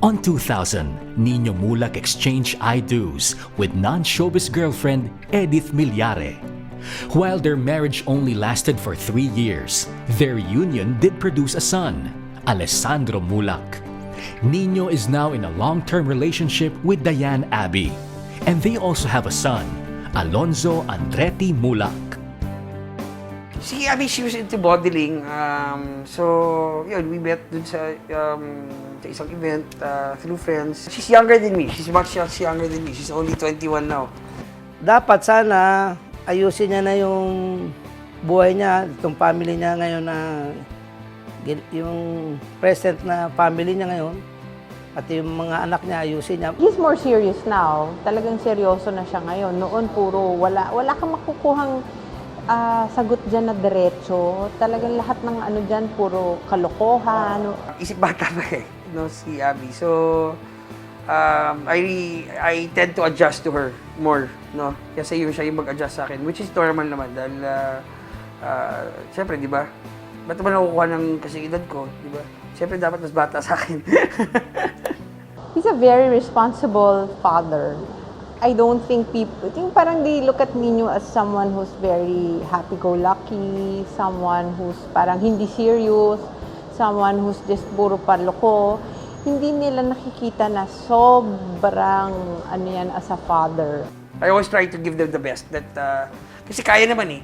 On 2000, Nino Mulak exchanged I-do's with non-showbiz girlfriend Edith Milyare. While their marriage only lasted for three years, their union did produce a son, Alessandro Mulak. Nino is now in a long-term relationship with Diane Abbey, and they also have a son, Alonzo Andretti Mulak. Si Abby, she was into modeling. Um, so, yun, we met dun sa, um, sa isang event uh, through friends. She's younger than me. She's much much younger than me. She's only 21 now. dapat sana ayusin niya na yung buhay niya, itong family niya ngayon na yung present na family niya ngayon, pati yung mga anak niya ayusin niya. He's more serious now. Talagang seryoso na siya ngayon. Noon puro wala wala kang makukuhang ah, sagot diyan na diretso. Talagang lahat ng ano diyan puro kalokohan. Isip bata pa eh, no, si Abby. So, um, I, I tend to adjust to her more, no? Kasi yung siya yung mag-adjust sa akin, which is normal naman dahil, uh, uh, syempre, di ba? Ba't naman nakukuha ng kasi edad ko, di ba? Syempre, dapat mas bata sa akin. He's a very responsible father. I don't think people, think parang they look at Nino as someone who's very happy-go-lucky, someone who's parang hindi serious, someone who's just puro paloko. Hindi nila nakikita na sobrang ano yan as a father. I always try to give them the best. That, uh, kasi kaya naman eh.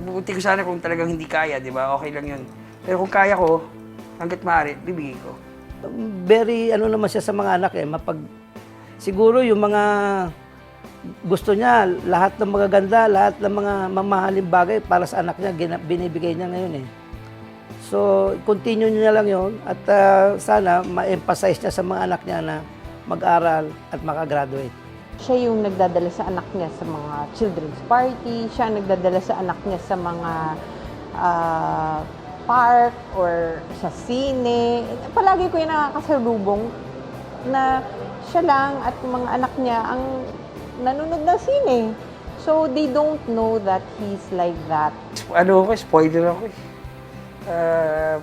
Buti ko sana kung talagang hindi kaya, di ba? Okay lang yun. Pero kung kaya ko, hanggat maaari, bibigay ko. Very ano naman siya sa mga anak eh, mapag siguro yung mga gusto niya, lahat ng magaganda, lahat ng mga mamahaling bagay para sa anak niya, binibigay niya ngayon eh. So, continue niya lang yon at ah, sana ma-emphasize niya sa mga anak niya na mag-aral at makagraduate. Siya yung nagdadala sa anak niya sa mga children's party, siya ang nagdadala sa anak niya sa mga ah, park or sa sine. Palagi ko yung nakakasalubong na siya lang at yung mga anak niya ang nanonood ng sine. So, they don't know that he's like that. ano ako, spoiler ako eh. Ah,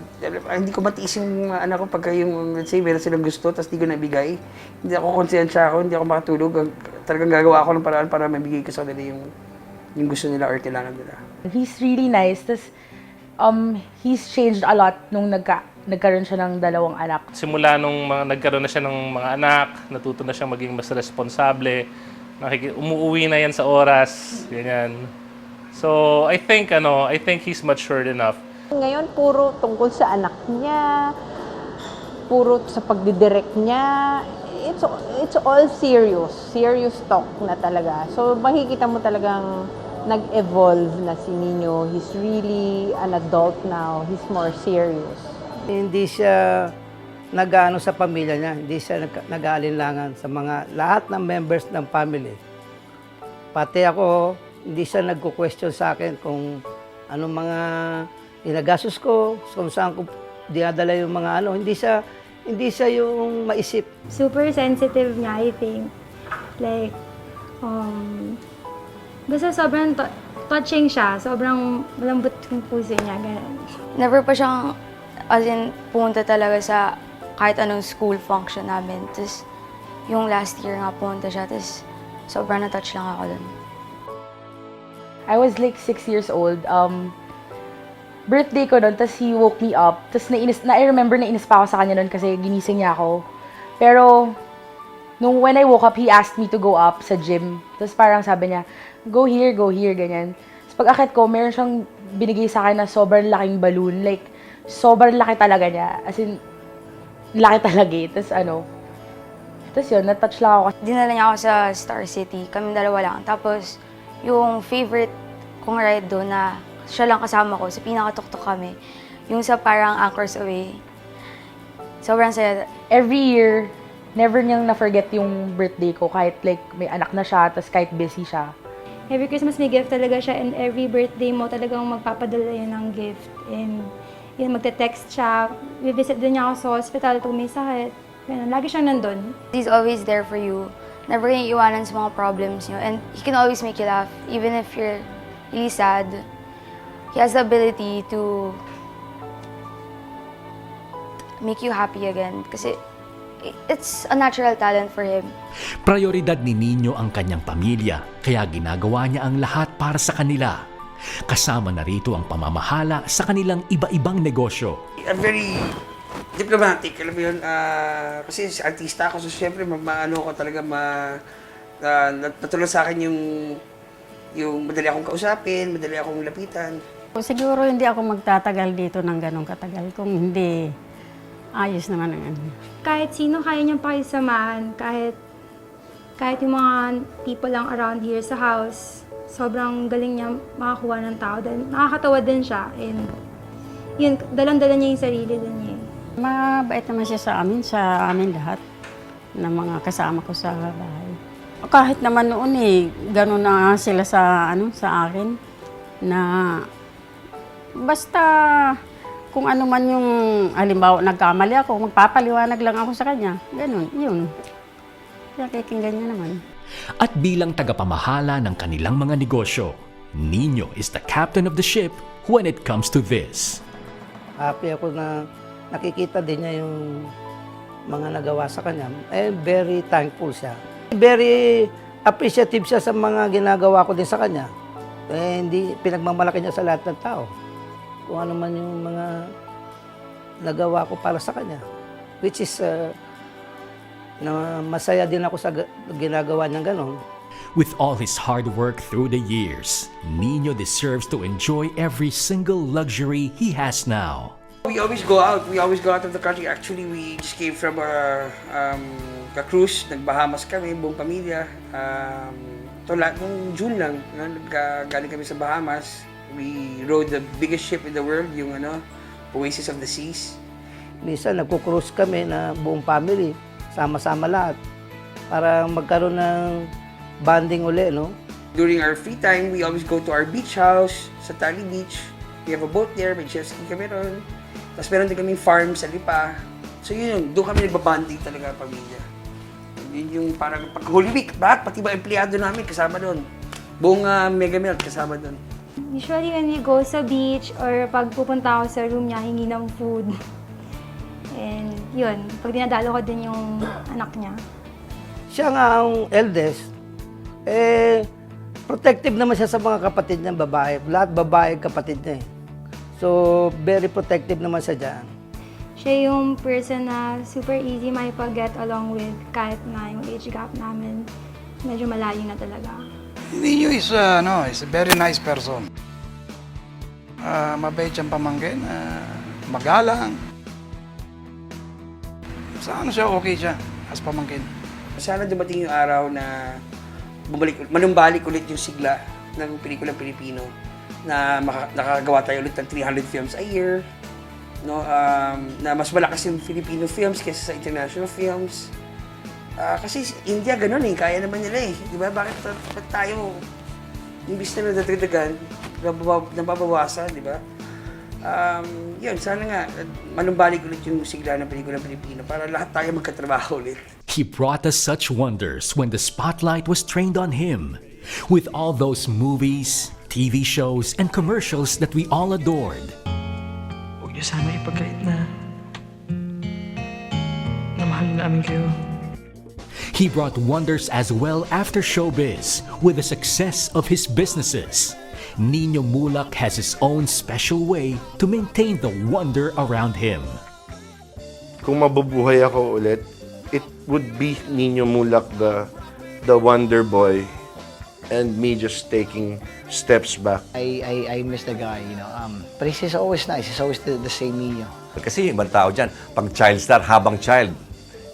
hindi ko matiis yung mga anak ko pagka yung, let's say, meron silang gusto, tapos di ko nabigay. Hindi ako konsensya ako, hindi ako makatulog. Talagang gagawa ako ng paraan para mabigay ko sa kanila yung, yung gusto nila or kailangan nila. He's really nice. Tapos, um, he's changed a lot nung nagka, nagkaroon siya ng dalawang anak. simula nung mga, nagkaroon na siya ng mga anak, natuto na siyang maging mas responsable, nakiki, umuwi na yan sa oras, ganyan. So, I think, ano, I think he's matured enough. Ngayon, puro tungkol sa anak niya, puro sa pagdidirect niya. It's, it's all serious. Serious talk na talaga. So, makikita mo talagang nag-evolve na si Nino. He's really an adult now. He's more serious. Hindi siya nag-ano sa pamilya niya, hindi siya nag- nag-aalinlangan sa mga lahat ng members ng family. Pati ako, hindi siya nagko-question sa akin kung anong mga inagastos ko, kung saan ko dinadala yung mga ano. Hindi siya, hindi siya yung maisip. super sensitive niya, I think. Like, um, basta sobrang to- touching siya. Sobrang malambot yung puso niya, ganun. Never pa siyang, as in, pumunta talaga sa kahit anong school function namin. Tapos, yung last year nga pumunta siya. Tapos, sobrang na-touch lang ako dun. I was like six years old. Um, birthday ko noon, tapos he woke me up. Tapos nainis, na, I remember na inis pa ako sa kanya noon kasi ginising niya ako. Pero, nung when I woke up, he asked me to go up sa gym. Tapos parang sabi niya, go here, go here, ganyan. Tapos pag akit ko, meron siyang binigay sa akin na sobrang laking balloon. Like, sobrang laki talaga niya. As in, laki talaga eh. Tapos ano, tapos yun, na-touch lang ako Dinala niya ako sa Star City. Kami dalawa lang. Tapos, yung favorite kong ride doon na siya lang kasama ko, sa pinakatuktok kami, yung sa parang Anchors Away. Sobrang saya. every year, never niyang na-forget yung birthday ko kahit like may anak na siya, tapos kahit busy siya. Every Christmas may gift talaga siya and every birthday mo talagang magpapadala yun ng gift. And yun, magte-text siya. Visit din niya ako sa hospital pag may sakit. Ganun, lagi siyang nandun. He's always there for you. Never kang iiwanan sa mga problems niyo. And he can always make you laugh. Even if you're really sad, he has the ability to make you happy again. Kasi it's a natural talent for him. Prioridad ni Nino ang kanyang pamilya, kaya ginagawa niya ang lahat para sa kanila. Kasama na rito ang pamamahala sa kanilang iba-ibang negosyo. I'm very diplomatic, alam mo yun. ah, kasi artista ako, so syempre, ma- maano ko talaga, ma, uh, natulong sa akin yung, yung madali akong kausapin, madali akong lapitan. Siguro hindi ako magtatagal dito ng ganong katagal kung hindi ayos naman ang ano. Kahit sino kaya niyang pakisamahan, kahit, kahit yung mga people lang around here sa house, sobrang galing niya makakuha ng tao. Dahil nakakatawa din siya. And yun, dalang-dala niya yung sarili din niya. Mabait naman siya sa amin, sa amin lahat ng mga kasama ko sa bahay. Kahit naman noon eh, gano'n na sila sa, ano, sa akin, na basta kung ano man yung, halimbawa, nagkamali ako, magpapaliwanag lang ako sa kanya. Ganun, yun. Kaya kikinggan niya naman. At bilang tagapamahala ng kanilang mga negosyo, Nino is the captain of the ship when it comes to this. Happy ako na nakikita din niya yung mga nagawa sa kanya. Eh, very thankful siya. Very appreciative siya sa mga ginagawa ko din sa kanya. Eh, hindi pinagmamalaki niya sa lahat ng tao. Kung ano man yung mga nagawa ko para sa kanya. Which is, uh, na masaya din ako sa ga- ginagawa niyang ganon. With all his hard work through the years, Nino deserves to enjoy every single luxury he has now. We always go out. We always go out of the country. Actually, we just came from a, um, a cruise. Nag-Bahamas kami, buong pamilya. Um, to nung June lang, no, galing kami sa Bahamas. We rode the biggest ship in the world, yung ano, Oasis of the Seas. Minsan nagko-cruise kami na buong family, sama-sama lahat. Para magkaroon ng bonding uli, no? During our free time, we always go to our beach house sa Tali Beach. We have a boat there, may jet ski kami ron. Tapos meron din kaming farm sa Lipa. So yun doon kami nagbabanding talaga pamilya. Yun yung parang pag Holy Week, lahat, pati ba empleyado namin kasama doon. Buong uh, Mega Melt kasama doon. Usually when we go sa beach or pag pupunta ako sa room niya, hingi ng food. And yun, pag dinadalo ko din yung anak niya. Siya nga ang eldest, eh, protective naman siya sa mga kapatid niya babae. Lahat babae kapatid niya eh. So, very protective naman siya dyan. Siya yung person na super easy makipag-get along with kahit na yung age gap namin. Medyo malayo na talaga. Nino is, uh, no, is a very nice person. Ah, mabait siyang pamangkin, ah, magalang. Sa ano siya, okay siya as pamangkin. Sana dumating yung araw na bumalik, manumbalik ulit yung sigla ng pelikulang Pilipino na maka, nakagawa tayo ulit ng 300 films a year. No, um, na mas malakas yung Filipino films kaysa sa international films. Ah, kasi India ganun eh, kaya naman nila eh. Di ba? Bakit, bakit tayo, imbis na nadadagdagan, nababa- nababawasan, di ba? Um, yun, sana nga, manumbalik ulit yung sigla ng pelikulang Pilipino para lahat tayo magkatrabaho ulit. He brought us such wonders when the spotlight was trained on him. With all those movies, TV shows, and commercials that we all adored. Huwag niyo sana ipagkait na na mahal namin kayo. He brought wonders as well after showbiz with the success of his businesses. Nino Mulak has his own special way to maintain the wonder around him. kung mabubuhay ako ulit, it would be Nino Mulak the the Wonder Boy and me just taking steps back. I, I, I miss the guy, you know. Um, but he's always nice. He's always the, the same Nino. Kasi yung ibang tao dyan, pag child star, habang child,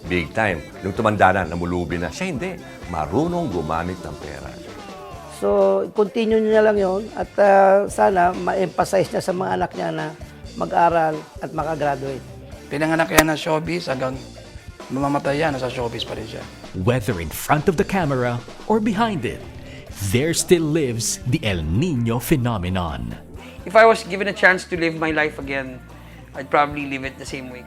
big time. Nung tumanda na, namulubi na. Siya hindi. Marunong gumamit ng pera. So, continue niya lang yon at ah, sana ma-emphasize niya sa mga anak niya na mag-aral at makagraduate. Pinanganak yan na showbiz hanggang mamamatay yan, nasa showbiz pa rin siya. Whether in front of the camera or behind it, there still lives the El Nino phenomenon. If I was given a chance to live my life again, I'd probably live it the same way.